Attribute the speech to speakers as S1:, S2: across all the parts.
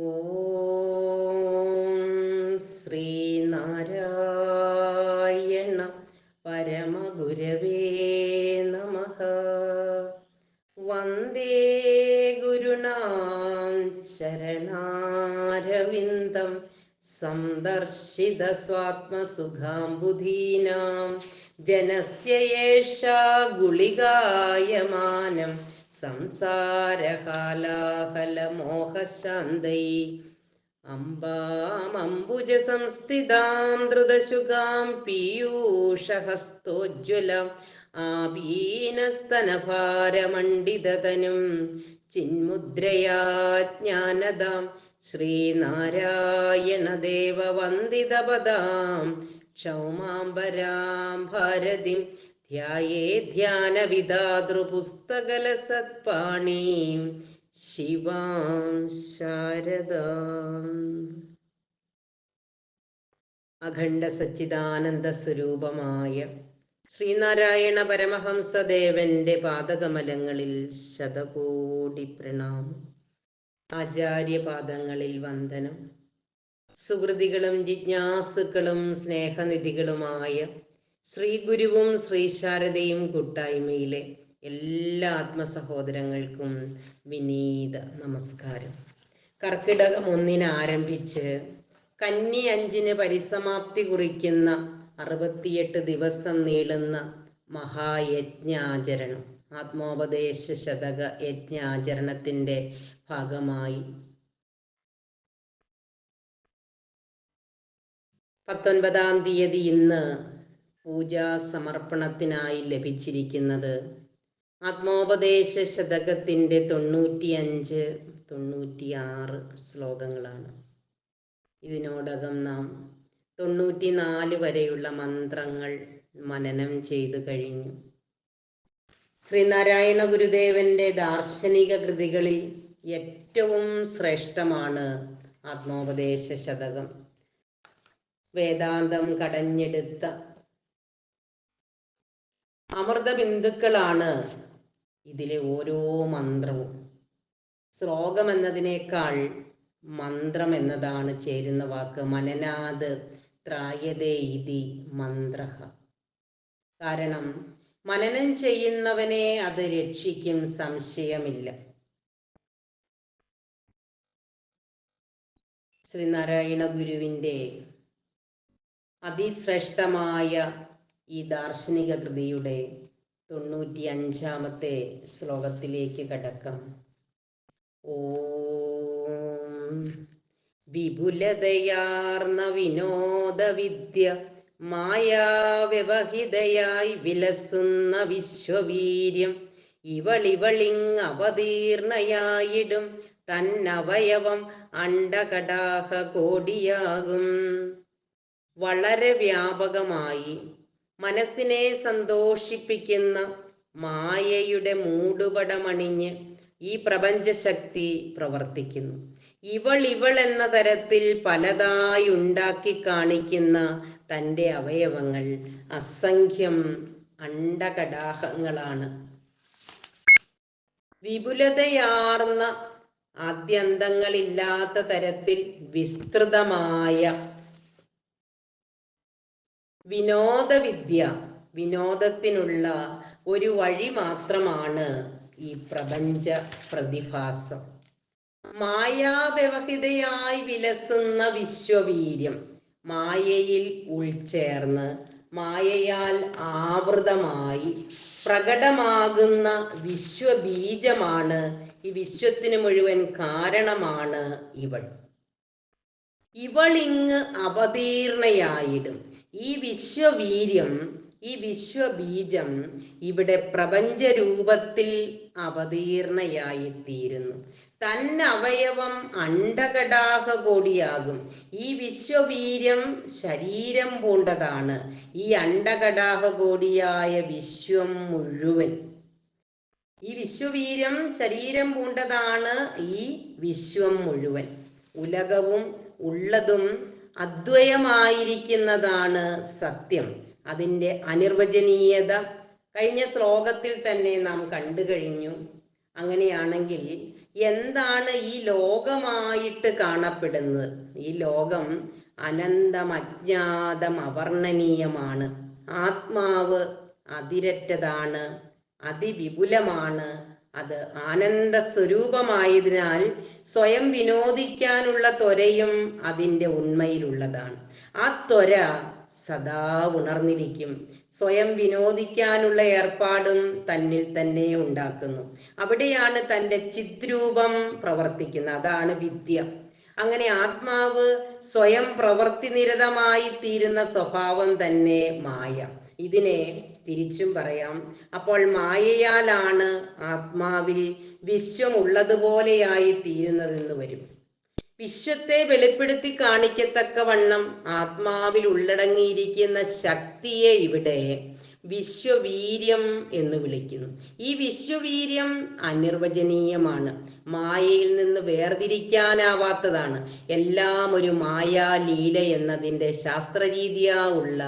S1: ഓം ശ്രീനാരായണ പരമഗുരവേ നമ. വന്ദേ ഗുരുണാം ശരണാരവിന്ദം. സന്ദർശിത സ്വാത്മസുഖാംബുധീനാം. ബുധീനാം യേഷാ ഗുളികായമാനം. സംസാരകാലാഹലമോഹശാന്തൈ. അംബാമംബുജ സംസ്ഥിതാം ധൃതശുകാം പീയൂഷഹസ്തോജ്വലം ആപീനസ്തനഭാരമണ്ഡിതതനും ചിന്മുദ്രയാജ്ഞാനദാം ശ്രീനാരായണദേവ വന്ദിതപദാം ക്ഷൗമാംബരാം ഭാരതിം ധ്യായേ ധ്യാനവിദാതൃപുസ്തകലസത്പാണീം. ശിവാം ശാരദാം. അഖണ്ഡ സച്ചിദാനന്ദ സ്വരൂപമായ ശ്രീനാരായണ പരമഹംസദേവന്റെ പാദകമലങ്ങളിൽ ശതകോടി പ്രണാമം. ആചാര്യപാദങ്ങളിൽ വന്ദനം. സുഹൃതികളും ജിജ്ഞാസുക്കളും സ്നേഹനിധികളുമായ ശ്രീ ഗുരുവും ശ്രീശാരദയും കൂട്ടായ്മയിലെ എല്ലാ ആത്മസഹോദരങ്ങൾക്കും വിനീത നമസ്കാരം. കർക്കിടകം ഒന്നിന് ആരംഭിച്ച് കന്നി അഞ്ചിന് പരിസമാപ്തി കുറിക്കുന്ന അറുപത്തിയെട്ട് ദിവസം നീളുന്ന മഹായജ്ഞാചരണം ആത്മോപദേശ ശതക യജ്ഞാചരണത്തിന്റെ ഭാഗമായി. പത്തൊൻപതാം തീയതി ഇന്ന് പൂജാ സമർപ്പണത്തിനായി ലഭിച്ചിരിക്കുന്നത്. ആത്മോപദേശ ശതകത്തിന്റെ തൊണ്ണൂറ്റിയഞ്ച് തൊണ്ണൂറ്റിയാറ് ശ്ലോകങ്ങളാണ്. ഇതിനോടകം നാം തൊണ്ണൂറ്റിനാല് വരെയുള്ള മന്ത്രങ്ങൾ മനനം ചെയ്തു കഴിഞ്ഞു. ശ്രീനാരായണ ഗുരുദേവന്റെ ദാർശനിക കൃതികളിൽ ഏറ്റവും ശ്രേഷ്ഠമാണ് ആത്മോപദേശ ശതകം വേദാന്തം കടഞ്ഞെടുത്ത അമൃത ബിന്ദുക്കളാണ് ഇതിലെ ഓരോ മന്ത്രവും. ശ്ലോകം എന്നതിനേക്കാൾ മന്ത്രം എന്നതാണ് ചേരുന്ന വാക്ക്. മനനാത് ത്രായതേ ഇതി മന്ത്ര. കാരണം മനനം ചെയ്യുന്നവനെ അത് രക്ഷിക്കും സംശയമില്ല. ശ്രീനാരായണ ഗുരുവിന്റെ അതിശ്രേഷ്ഠമായ ഈ ദാർശനിക കൃതിയുടെ തൊണ്ണൂറ്റി അഞ്ചാമത്തെ ശ്ലോകത്തിലേക്ക് കടക്കാം. ഓം വിപുലതയാർന്ന വിനോദവിദ്യ മായാവ്യവഹിതയായി വിലസുന്ന വിശ്വവീര്യം ഇവളിവളിങ് അവതീർണയായിടും തന്നവയവം അണ്ടകടാഹ കോടിയാകും. വളരെ വ്യാപകമായി മനസ്സിനെ സന്തോഷിപ്പിക്കുന്ന മായയുടെ മൂടുപടമണിഞ്ഞ് ഈ പ്രപഞ്ചശക്തി പ്രവർത്തിക്കുന്നു. ഇവൾ ഇവൾ എന്ന തരത്തിൽ പലതായി ഉണ്ടാക്കി കാണിക്കുന്ന തന്റെ അവയവങ്ങൾ അസംഖ്യം അണ്ടകടാഹങ്ങളാണ് വിപുലതയാർന്ന ആദ്യന്തങ്ങളില്ലാത്ത തരത്തിൽ വിസ്തൃതമായ വിനോദവിദ്യ വിനോദത്തിനുള്ള ഒരു വഴി മാത്രമാണ് ഈ പ്രപഞ്ച പ്രതിഭാസം. മായാവ്യവഹിതയായി വിലസുന്ന വിശ്വവീര്യം മായയിൽ ഉൾച്ചേർന്ന് മായയാൽ ആവൃതമായി പ്രകടമാകുന്ന വിശ്വബീജമാണ് ഈ വിശ്വത്തിന് മുഴുവൻ കാരണമാണ് ഇവൾ. ഇവളിങ്ങ് അവതീർണയായിടും. ഈ വിശ്വവീര്യം ഈ വിശ്വബീജം ഇവിടെ പ്രപഞ്ചരൂപത്തിൽ അവതീർണയായിത്തീരുന്നു. തന്നവയവം അണ്ടകടാഹ കോടിയാകും ഈ വിശ്വവീര്യം ശരീരം പൂണ്ടതാണ്. ഈ അണ്ടകടാഹ കോടിയായ വിശ്വം മുഴുവൻ. ഈ വിശ്വവീര്യം ശരീരം പൂണ്ടതാണ് ഈ വിശ്വം മുഴുവൻ. ഉലകവും ഉള്ളതും അദ്വയമായിരിക്കുന്നതാണ് സത്യം. അതിന്റെ അനിർവചനീയത കഴിഞ്ഞ ശ്ലോകത്തിൽ തന്നെ നാം കണ്ടു കഴിഞ്ഞു. അങ്ങനെയാണെങ്കിൽ എന്താണ് ഈ ലോകമായിട്ട് കാണപ്പെടുന്നത്? ഈ ലോകം അനന്തം അജ്ഞാതം ആത്മാവ് അതിരറ്റതാണ് അതിവിപുലമാണ് അത് ആനന്ദ സ്വരൂപമായതിനാൽ സ്വയം വിനോദിക്കാനുള്ള ത്വരയും അതിന്റെ ഉണ്മയിലുള്ളതാണ്. ആ ത്വര സദാ ഉണർന്നിരിക്കും. സ്വയം വിനോദിക്കാനുള്ള ഏർപ്പാടും തന്നിൽ തന്നെ ഉണ്ടാക്കുന്നു. അവിടെയാണ് തന്റെ ചിദ്രൂപം പ്രവർത്തിക്കുന്നത്. അതാണ് വിദ്യ. അങ്ങനെ ആത്മാവ് സ്വയം പ്രവർത്തി നിരതമായി തീരുന്ന സ്വഭാവം തന്നെ മായ. ഇതിനെ തിരിച്ചും പറയാം. അപ്പോൾ മായയാലാണ് ആത്മാവിൽ വിശ്വം ഉള്ളതുപോലെയായി തീരുന്നതെന്ന് വരും. വിശ്വത്തെ വെളിപ്പെടുത്തി കാണിക്കത്തക്കവണ്ണം ആത്മാവിൽ ഉള്ളടങ്ങിയിരിക്കുന്ന ശക്തിയെ ഇവിടെ വിശ്വവീര്യം എന്ന് വിളിക്കുന്നു. ഈ വിശ്വവീര്യം അനിർവചനീയമാണ്. മായയിൽ നിന്ന് വേർതിരിക്കാനാവാത്തതാണ്. എല്ലാം ഒരു മായാലീല എന്നതിന്റെ ശാസ്ത്രരീതിയുള്ള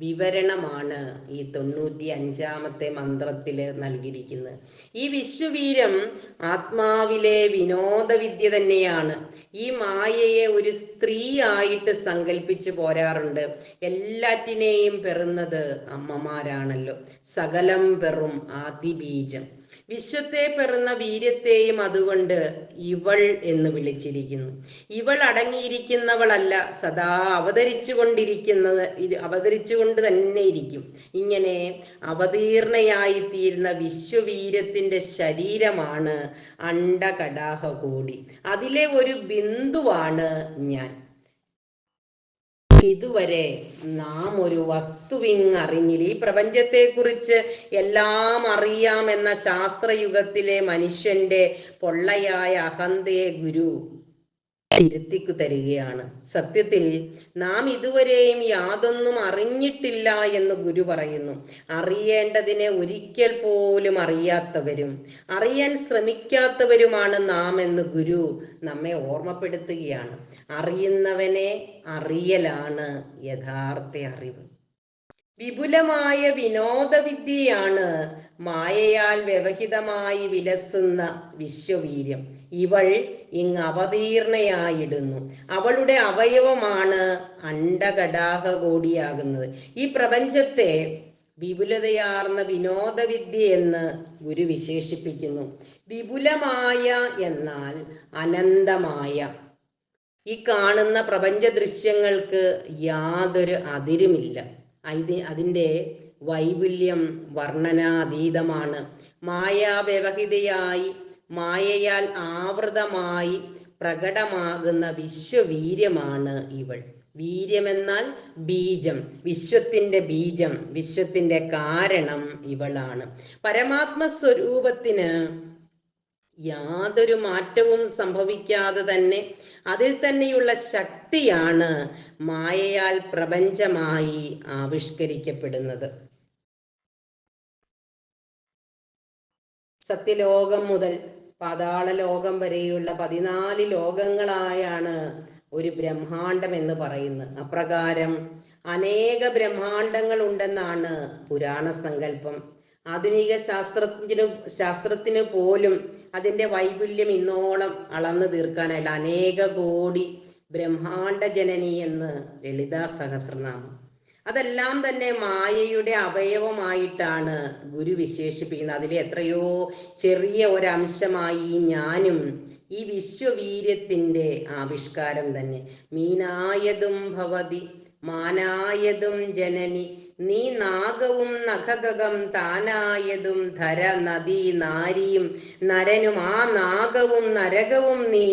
S1: വിവരണമാണ് ഈ തൊണ്ണൂറ്റി അഞ്ചാമത്തെ മന്ത്രത്തിൽ നൽകിയിരിക്കുന്നത്. ഈ വിശ്വവീരം ആത്മാവിലെ വിനോദവിദ്യ തന്നെയാണ്. ഈ മായയെ ഒരു സ്ത്രീ ആയിട്ട് സങ്കല്പിച്ചു പോരാറുണ്ട്. എല്ലാറ്റിനെയും പെറുന്നത് അമ്മമാരാണല്ലോ. സകലം പെറും ആദിബീജം. വിശ്വത്തെ പെറുന്ന വീര്യത്തെയും അതുകൊണ്ട് ഇവൾ എന്ന് വിളിച്ചിരിക്കുന്നു. ഇവൾ അടങ്ങിയിരിക്കുന്നവളല്ല സദാ അവതരിച്ചു കൊണ്ടിരിക്കുന്നത് ഇത് അവതരിച്ചുകൊണ്ട് തന്നെ ഇരിക്കും. ഇങ്ങനെ അവതീർണയായി തീരുന്ന വിശ്വവീര്യത്തിന്റെ ശരീരമാണ് അണ്ടകടാഹകോടി അതിലെ ഒരു ബിന്ദുവാണ് ഞാൻ. ഇതുവരെ നാം ഒരു വസ്തുവിങ് അറിഞ്ഞില്ല ഈ പ്രപഞ്ചത്തെക്കുറിച്ച് എല്ലാം അറിയാമെന്ന ശാസ്ത്രയുഗത്തിലെ മനുഷ്യന്റെ പൊള്ളയായ അഹന്തയെ ഗുരു തിരുത്തിക്കു തരികയാണ് സത്യത്തിൽ നാം ഇതുവരെയും യാതൊന്നും അറിഞ്ഞിട്ടില്ല എന്ന് ഗുരു പറയുന്നു. അറിയേണ്ടതിനെ ഒരിക്കൽ പോലും അറിയാത്തവരും അറിയാൻ ശ്രമിക്കാത്തവരുമാണ് നാം എന്ന് ഗുരു നമ്മെ ഓർമ്മപ്പെടുത്തുകയാണ്. അറിയുന്നവനെ അറിയലാണ് യഥാർത്ഥ അറിവ്. വിപുലമായ വിനോദവിദ്യയാണ് മായയാൽ വ്യവഹിതമായി വിലസുന്ന വിശ്വവീര്യം. ഇവൾ ഇങ് അവതീർണയായിടുന്നു. അവളുടെ അവയവമാണ് അണ്ടകടാഹകോടിയാകുന്നത് ഈ പ്രപഞ്ചത്തെ വിപുലതയാർന്ന വിനോദവിദ്യ എന്ന് ഗുരു വിശേഷിപ്പിക്കുന്നു. വിപുലമായ എന്നാൽ അനന്തമായ. ഈ കാണുന്ന പ്രപഞ്ച ദൃശ്യങ്ങൾക്ക് യാതൊരു അതിരുമില്ല. അതിന്റെ വൈപുല്യം വർണനാതീതമാണ്. മായാവ്യവഹിതയായി മായയാൽ ആവൃതമായി പ്രകടമാകുന്ന വിശ്വവീര്യമാണ് ഇവൾ. വീര്യമെന്നാൽ ബീജം വിശ്വത്തിന്റെ ബീജം വിശ്വത്തിന്റെ കാരണം ഇവളാണ്. പരമാത്മ സ്വരൂപത്തിന് യാതൊരു മാറ്റവും സംഭവിക്കാതെ തന്നെ അതിൽ തന്നെയുള്ള ശക്തിയാണ് മായയാൽ പ്രപഞ്ചമായി ആവിഷ്കരിക്കപ്പെടുന്നത്. സത്യലോകം മുതൽ പാതാള ലോകം വരെയുള്ള പതിനാല് ലോകങ്ങളായാണ് ഒരു ബ്രഹ്മാണ്ടം എന്ന് പറയുന്നത്. അപ്രകാരം അനേക ബ്രഹ്മാണ്ടങ്ങൾ ഉണ്ടെന്നാണ് പുരാണ സങ്കല്പം ആധുനിക ശാസ്ത്രത്തിന് ശാസ്ത്രത്തിന് പോലും അതിന്റെ വൈപുല്യം ഇന്നോളം അളന്നു തീർക്കാനായില്ല അനേക കോടി ബ്രഹ്മാണ്ട ജനനി എന്ന് ലളിതാ സഹസ്രനാമം. അതെല്ലാം തന്നെ മായയുടെ അവയവമായിട്ടാണ് ഗുരു വിശേഷിപ്പിക്കുന്നത്. അതിലെ എത്രയോ ചെറിയ ഒരംശമായി ഞാനും ഈ വിശ്വവീര്യത്തിന്റെ ആവിഷ്കാരം തന്നെ. മീനായതും ഭവതി മാനായതും ജനനി നീ നാഗവും നഖകം താനായതും ധര നദി നാരിയും നരനും ആ നാഗവും നരകവും നീ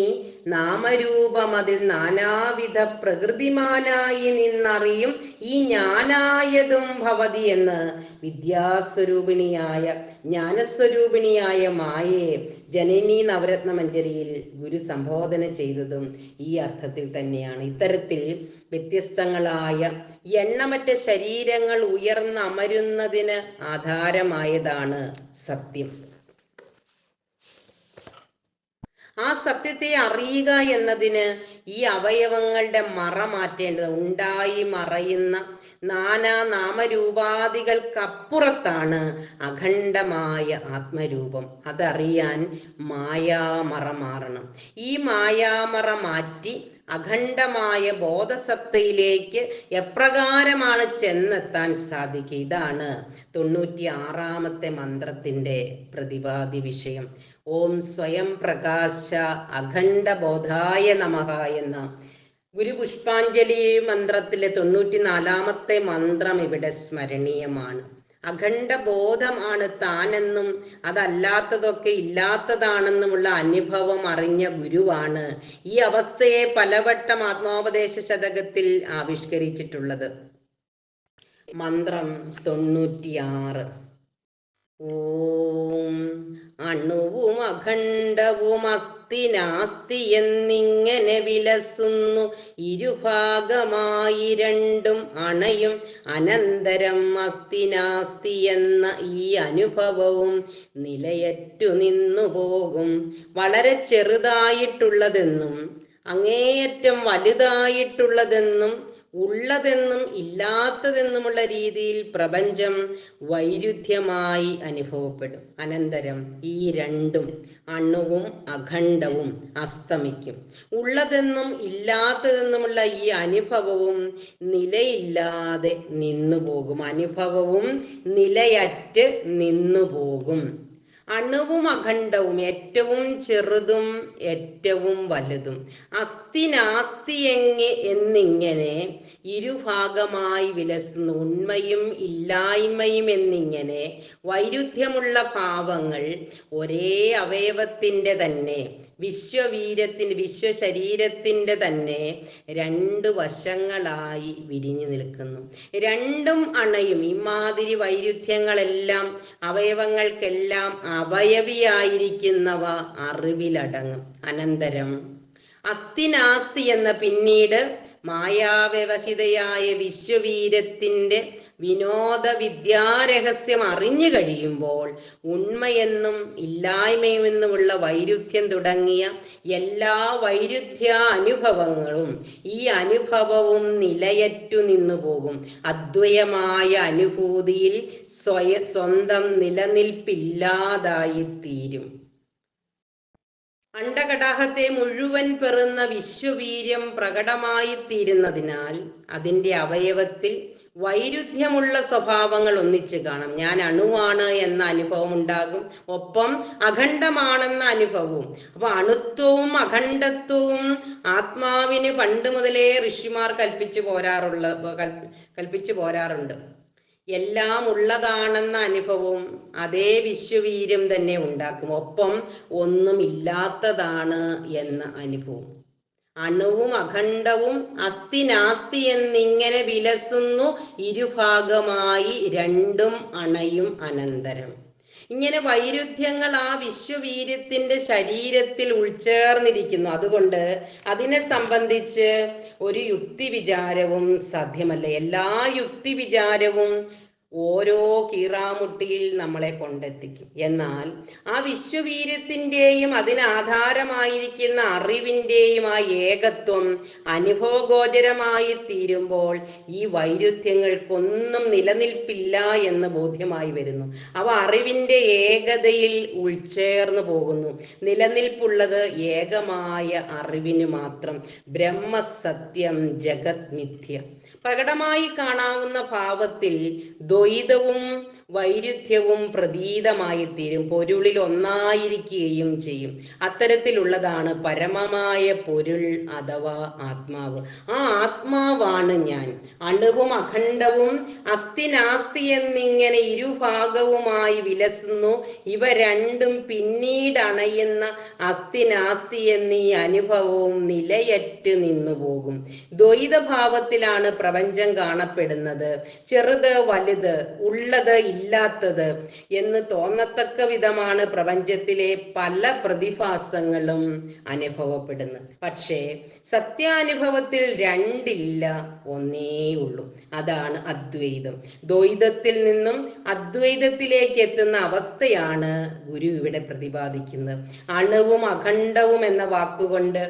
S1: നാമരൂപമതിൽ നാനാവിധ പ്രകൃതിമാനായി നിന്നറിയും ഈ ഞാനായതും ഭവതി എന്ന് വിദ്യാസ്വരൂപിണിയായ ജ്ഞാനസ്വരൂപിണിയായ മായയെ ജനനി നവരത്ന ഗുരു സംബോധന ചെയ്തതും ഈ അർത്ഥത്തിൽ തന്നെയാണ്. ഇത്തരത്തിൽ വ്യത്യസ്തങ്ങളായ എണ്ണമറ്റ ശരീരങ്ങൾ ഉയർന്നമരുന്നതിന് ആധാരമായതാണ് സത്യം. ആ സത്യത്തെ അറിയുക എന്നതിന് ഈ അവയവങ്ങളുടെ മറ മാറ്റേണ്ടത് ഉണ്ടായി മറയുന്ന നാനാ നാമരൂപാദികൾക്കപ്പുറത്താണ് അഖണ്ഡമായ ആത്മരൂപം. അതറിയാൻ മായാമറ മാറണം. ഈ മായാമറ മാറ്റി അഖണ്ഡമായ ബോധസത്തയിലേക്ക് എപ്രകാരമാണ് ചെന്നെത്താൻ സാധിക്കുക? ഇതാണ് തൊണ്ണൂറ്റി ആറാമത്തെ മന്ത്രത്തിന്റെ പ്രതിപാദ്യ വിഷയം. ഓം സ്വയം പ്രകാശ അഖണ്ഡ ബോധായ നമഹ എന്ന ഗുരു പുഷ്പാഞ്ജലി മന്ത്രത്തിലെ തൊണ്ണൂറ്റി നാലാമത്തെ മന്ത്രം ഇവിടെ സ്മരണീയമാണ്. അഖണ്ഡ ബോധമാണ് താനെന്നും അതല്ലാത്തതൊക്കെ ഇല്ലാത്തതാണെന്നുമുള്ള അനുഭവം അറിഞ്ഞ ഗുരുവാണ് ഈ അവസ്ഥയെ പലവട്ടം ആത്മോപദേശ ശതകത്തിൽ ആവിഷ്കരിച്ചിട്ടുള്ളത്. മന്ത്രം തൊണ്ണൂറ്റിയാറ്. ഓം അണുവും അഖണ്ഡവും അസ്ഥി നാസ്തി എന്നിങ്ങനെ വിലസുന്നു. ഇരുഭാഗമായി രണ്ടും അണയും അനന്തരം അസ്ഥി നാസ്തി എന്ന ഈ അനുഭവവും നിലയറ്റു നിന്നു പോകും. വളരെ ചെറുതായിട്ടുള്ളതെന്നും അങ്ങേയറ്റം വലുതായിട്ടുള്ളതെന്നും ഉള്ളതെന്നും ഇല്ലാത്തതെന്നുമുള്ള രീതിയിൽ പ്രപഞ്ചം വൈരുദ്ധ്യമായി അനുഭവപ്പെടും. അനന്തരം ഈ രണ്ടും അണുവും അഖണ്ഡവും അസ്തമിക്കും. ഉള്ളതെന്നും ഇല്ലാത്തതെന്നുമുള്ള ഈ അനുഭവവും നിലയില്ലാതെ നിന്നുപോകും. അനുഭവവും നിലയറ്റ് നിന്നുപോകും. അണുവും അഖണ്ഡവും ഏറ്റവും ചെറുതും ഏറ്റവും വലുതും. അസ്ഥി നാസ്തി എങ്ങെ എന്നിങ്ങനെ ഇരുഭാഗമായി വിലസുന്നു. ഉണ്മയും ഇല്ലായ്മയും എന്നിങ്ങനെ വൈരുദ്ധ്യമുള്ള ഭാവങ്ങൾ ഒരേ അവയവത്തിന്റെ തന്നെ. വിശ്വവീരത്തിന്റെ വിശ്വശരീരത്തിന്റെ തന്നെ രണ്ട് വശങ്ങളായി വിരിഞ്ഞു നിൽക്കുന്നു. രണ്ടും അണയും. ഇമാതിരി വൈരുദ്ധ്യങ്ങളെല്ലാം അവയവങ്ങൾക്കെല്ലാം അവയവിയായിരിക്കുന്നവ അറിവിലടങ്ങും. അനന്തരം അസ്ഥിനാസ്തി എന്ന പിന്നീട് മായാവ്യവഹിതയായ വിശ്വവീരത്തിന്റെ വിനോദ വിദ്യാരഹസ്യം അറിഞ്ഞു കഴിയുമ്പോൾ ഉണ്മയെന്നും ഇല്ലായ്മയുമെന്നുമുള്ള വൈരുദ്ധ്യം തുടങ്ങിയ എല്ലാ വൈരുദ്ധ്യ അനുഭവങ്ങളും ഈ അനുഭവവും നിലയറ്റു നിന്നു പോകും. അദ്വയമായ അനുഭൂതിയിൽ സ്വയ സ്വന്തം നിലനിൽപ്പില്ലാതായി തീരും അണ്ടകടാഹത്തെ മുഴുവൻ പെറുന്ന വിശ്വവീര്യം പ്രകടമായി തീരുന്നതിനാൽ അതിന്റെ അവയവത്തിൽ വൈരുദ്ധ്യമുള്ള സ്വഭാവങ്ങൾ ഒന്നിച്ച് കാണാം. ഞാൻ അണുവാണ് എന്ന അനുഭവം ഉണ്ടാകും ഒപ്പം അഖണ്ഡമാണെന്ന അനുഭവവും. അപ്പൊ അണുത്വവും അഖണ്ഡത്വവും ആത്മാവിന് പണ്ട് മുതലേ ഋഷിമാർ കൽപ്പിച്ചു പോരാറുള്ള കൽപ്പിച്ചു പോരാറുണ്ട്. എല്ലാം ഉള്ളതാണെന്ന അനുഭവവും അതേ വിശ്വവീര്യം തന്നെ ഉണ്ടാക്കും. ഒപ്പം ഒന്നും ഇല്ലാത്തതാണ് എന്ന അനുഭവം അണുവും അഖണ്ഡവും അസ്ഥി നാസ്തി എന്നിങ്ങനെ വിലസുന്നു ഇരുഭാഗമായി രണ്ടും അണയും അനന്തരം. ഇങ്ങനെ വൈരുദ്ധ്യങ്ങൾ ആ വിശ്വവീര്യത്തിന്റെ ശരീരത്തിൽ ഉൾച്ചേർന്നിരിക്കുന്നു. അതുകൊണ്ട് അതിനെ സംബന്ധിച്ച് ഒരു യുക്തി വിചാരവും സാധ്യമല്ല. എല്ലാ യുക്തി വിചാരവും ഓരോ കീറാമുട്ടിയിൽ നമ്മളെ കൊണ്ടെത്തിക്കും. എന്നാൽ ആ വിശ്വവീര്യത്തിന്റെയും അതിനാധാരമായിരിക്കുന്ന അറിവിന്റെയും ആ ഏകത്വം അനുഭവഗോചരമായി തീരുമ്പോൾ ഈ വൈരുദ്ധ്യങ്ങൾക്കൊന്നും നിലനിൽപ്പില്ല എന്ന് ബോധ്യമായി വരുന്നു. അവ അറിവിന്റെ ഏകതയിൽ ഉൾച്ചേർന്നു പോകുന്നു. നിലനിൽപ്പുള്ളത് ഏകമായ അറിവിന് മാത്രം. ബ്രഹ്മസത്യം ജഗത് മിഥ്യ. പ്രകടമായി കാണാവുന്ന ഭാവത്തിൽ ദ്വൈതവും വൈരുദ്ധ്യവും പ്രതീതമായി തീരും പൊരുളിൽ ഒന്നായിരിക്കുകയും ചെയ്യും. അത്തരത്തിലുള്ളതാണ് പരമമായ പൊരുൾ അഥവാ ആത്മാവ്. ആ ആത്മാവാണ് ഞാൻ. അണുവും അഖണ്ഡവും അസ്ഥിനാസ്തി എന്നിങ്ങനെ ഇരുഭാഗവുമായി വിലസുന്നു. ഇവ രണ്ടും പിന്നീട് അണയുന്ന അസ്ഥിനാസ്തി എന്നീ അനുഭവവും നിലയറ്റ് നിന്നുപോകും. ദ്വൈതഭാവത്തിലാണ് പ്രപഞ്ചം കാണപ്പെടുന്നത്. ചെറുത് വലുത് ഉള്ളത് ഇല്ലാത്തത് എന്ന് തോന്നത്തക്ക വിധമാണ് പ്രപഞ്ചത്തിലെ പല പ്രതിഭാസങ്ങളും അനുഭവപ്പെടുന്നത്. പക്ഷേ സത്യാനുഭവത്തിൽ രണ്ടില്ല ഒന്നേ ഉള്ളൂ അതാണ് അദ്വൈതം. ദ്വൈതത്തിൽ നിന്നും അദ്വൈതത്തിലേക്ക് എത്തുന്ന അവസ്ഥയാണ് ഗുരു ഇവിടെ പ്രതിപാദിക്കുന്നത്. അണുവും അഖണ്ഡവും എന്ന വാക്കുകൊണ്ട്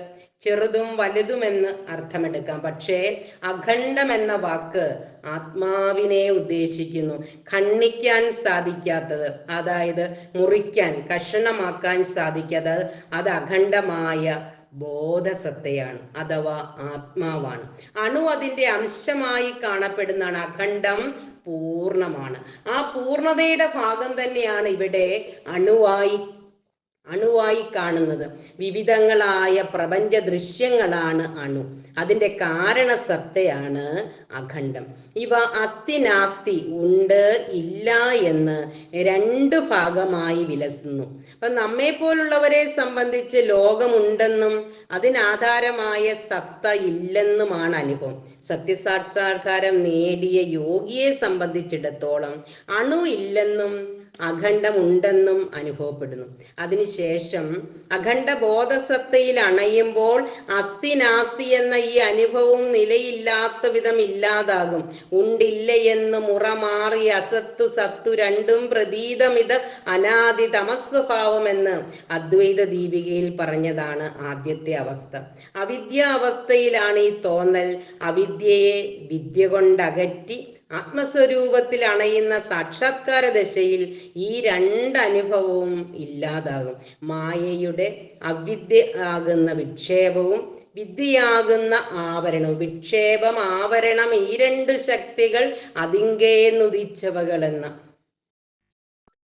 S1: ചെറുതും വലുതുമെന്ന് അർത്ഥമെടുക്കാം. പക്ഷേ അഖണ്ഡം എന്ന വാക്ക് ആത്മാവിനെ ഉദ്ദേശിക്കുന്നു. ഖണ്ണിക്കാൻ സാധിക്കാത്തത് അതായത് മുറിക്കാൻ കഷണമാക്കാൻ സാധിക്കാത്തത് അത് അഖണ്ഡമായ ബോധസത്തയാണ് അഥവാ ആത്മാവാണ്. അണു അതിന്റെ അംശമായി കാണപ്പെടുന്നതാണ് അഖണ്ഡം പൂർണമാണ്. ആ പൂർണതയുടെ ഭാഗം തന്നെയാണ് ഇവിടെ അണുവായി അണുവായി കാണുന്നത്. വിവിധങ്ങളായ പ്രപഞ്ച ദൃശ്യങ്ങളാണ് അണു. അതിന്റെ കാരണസത്തയാണ് അഖണ്ഡം. ഇവ അസ്ഥി നാസ്തി ഉണ്ട് ഇല്ല എന്ന് രണ്ട് ഭാഗമായി വിലസുന്നു. അപ്പൊ നമ്മെ പോലുള്ളവരെ സംബന്ധിച്ച് ലോകമുണ്ടെന്നും അതിനാധാരമായ സത്ത ഇല്ലെന്നുമാണ് അനുഭവം. സത്യസാക്ഷാത്കാരം നേടിയ യോഗിയെ സംബന്ധിച്ചിടത്തോളം അണു ഇല്ലെന്നും അഖണ്ഡമുണ്ടെന്നും അനുഭവപ്പെടുന്നു. അതിനുശേഷം അഖണ്ഡ ബോധസത്തയിൽ അണയുമ്പോൾ അസ്ഥി നാസ്തി എന്ന ഈ അനുഭവം നിലയില്ലാത്ത വിധം ഇല്ലാതാകും. ഉണ്ടില്ല എന്ന് മുറമാറി അസത്തു സത്തു രണ്ടും പ്രതീതമിത് അനാദി തമസ്വഭാവമെന്ന് അദ്വൈത ദീപികയിൽ പറഞ്ഞതാണ് ആദ്യത്തെ അവസ്ഥ. അവിദ്യ അവസ്ഥയിലാണ് ഈ തോന്നൽ. അവിദ്യയെ വിദ്യ കൊണ്ടകറ്റി ആത്മസ്വരൂപത്തിൽ അണയുന്ന സാക്ഷാത്കാര ദശയിൽ ഈ രണ്ട് അനുഭവവും ഇല്ലാതാകും. മായയുടെ അവിദ്യ ആകുന്ന വിക്ഷേപവും വിദ്യയാകുന്ന ആവരണവും. വിക്ഷേപം ആവരണം ഈ രണ്ട് ശക്തികൾ അതിങ്കേന്നുദിച്ചവകളെന്ന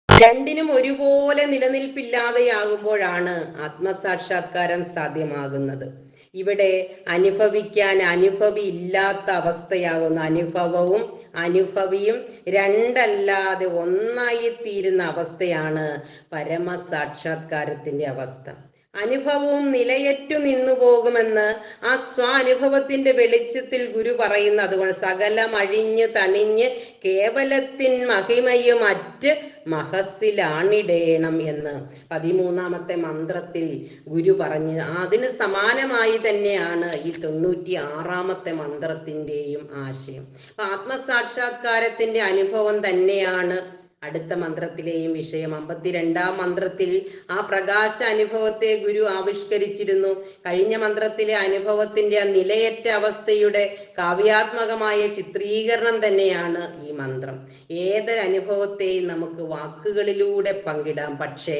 S1: രണ്ടിനും ഒരുപോലെ നിലനിൽപ്പില്ലാതെയാകുമ്പോഴാണ് ആത്മസാക്ഷാത്കാരം സാധ്യമാകുന്നത്. ഇവിടെ അനുഭവിക്കാൻ അനുഭവി ഇല്ലാത്ത അവസ്ഥയാകുന്നു അനുഭവവും അനുഭവിയും രണ്ടല്ലാതെ ഒന്നായി തീരുന്ന അവസ്ഥയാണ് പരമസാക്ഷാത്കാരത്തിന്റെ അവസ്ഥ. അനുഭവവും നിലയറ്റു നിന്നു പോകുമെന്ന് ആ സ്വാനുഭവത്തിന്റെ വെളിച്ചത്തിൽ ഗുരു പറയുന്നു. അതുകൊണ്ട് സകലം അഴിഞ്ഞ് തണിഞ്ഞ് കേവലത്തിൻ മഹിമയും അറ്റ് മഹസ്സിലാണിടേണം എന്ന് പതിമൂന്നാമത്തെ മന്ത്രത്തിൽ ഗുരു പറഞ്ഞ്. അതിന് സമാനമായി തന്നെയാണ് ഈ തൊണ്ണൂറ്റി ആറാമത്തെ മന്ത്രത്തിന്റെയും ആശയം ആത്മസാക്ഷാത്കാരത്തിന്റെ അനുഭവം തന്നെയാണ് അടുത്ത മന്ത്രത്തിലെയും വിഷയം അമ്പത്തിരണ്ടാം മന്ത്രത്തിൽ ആ പ്രകാശ അനുഭവത്തെ ഗുരു ആവിഷ്കരിച്ചിരുന്നു. കഴിഞ്ഞ മന്ത്രത്തിലെ അനുഭവത്തിന്റെ ആ നിലയറ്റ അവസ്ഥയുടെ കാവ്യാത്മകമായ ചിത്രീകരണം തന്നെയാണ് ഈ മന്ത്രം. ഏതൊരു അനുഭവത്തെയും നമുക്ക് വാക്കുകളിലൂടെ പങ്കിടാം. പക്ഷേ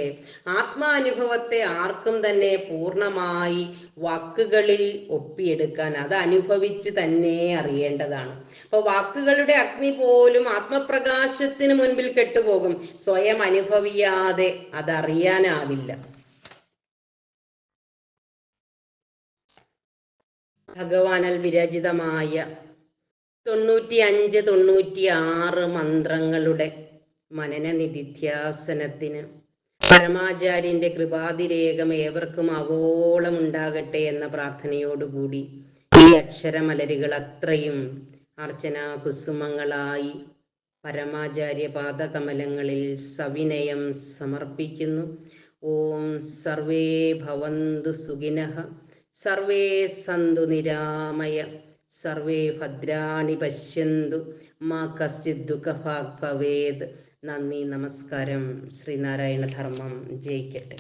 S1: ആത്മാനുഭവത്തെ ആർക്കും തന്നെ പൂർണമായി വാക്കുകളിൽ ഒപ്പിയെടുക്കാൻ അത് അനുഭവിച്ച് തന്നെ അറിയേണ്ടതാണ്. അപ്പൊ വാക്കുകളുടെ അഗ്നി പോലും ആത്മപ്രകാശത്തിന് മുൻപിൽ കെട്ടുപോകും സ്വയം അനുഭവിയാതെ അതറിയാനാവില്ല. ഭഗവാനാൽ വിരചിതമായ തൊണ്ണൂറ്റി അഞ്ച് തൊണ്ണൂറ്റി ആറ് മന്ത്രങ്ങളുടെ മനന നിധിധ്യാസനത്തിന് പരമാചാര്യന്റെ കൃപാതിരേകം ഏവർക്കും അവോളം ഉണ്ടാകട്ടെ എന്ന പ്രാർത്ഥനയോടുകൂടി ഈ അക്ഷരമലരുകൾ അത്രയും അർച്ചനാ കുസുമങ്ങളായി പരമാചാര്യ പാദകമലങ്ങളിൽ സവിനയം സമർപ്പിക്കുന്നു. ഓം സർവേ ഭവന്തു സുഖിനഃ. സർവേ സന്തു നിരാമയ. സർവേ ഭദ്രാണി പശ്യന്തു. മാ കശ്ചിത് ദുഃഖഭാഗ് ഭവേത് നന്ദി നമസ്കാരം. ശ്രീനാരായണ ധർമ്മം ജയിക്കട്ടെ.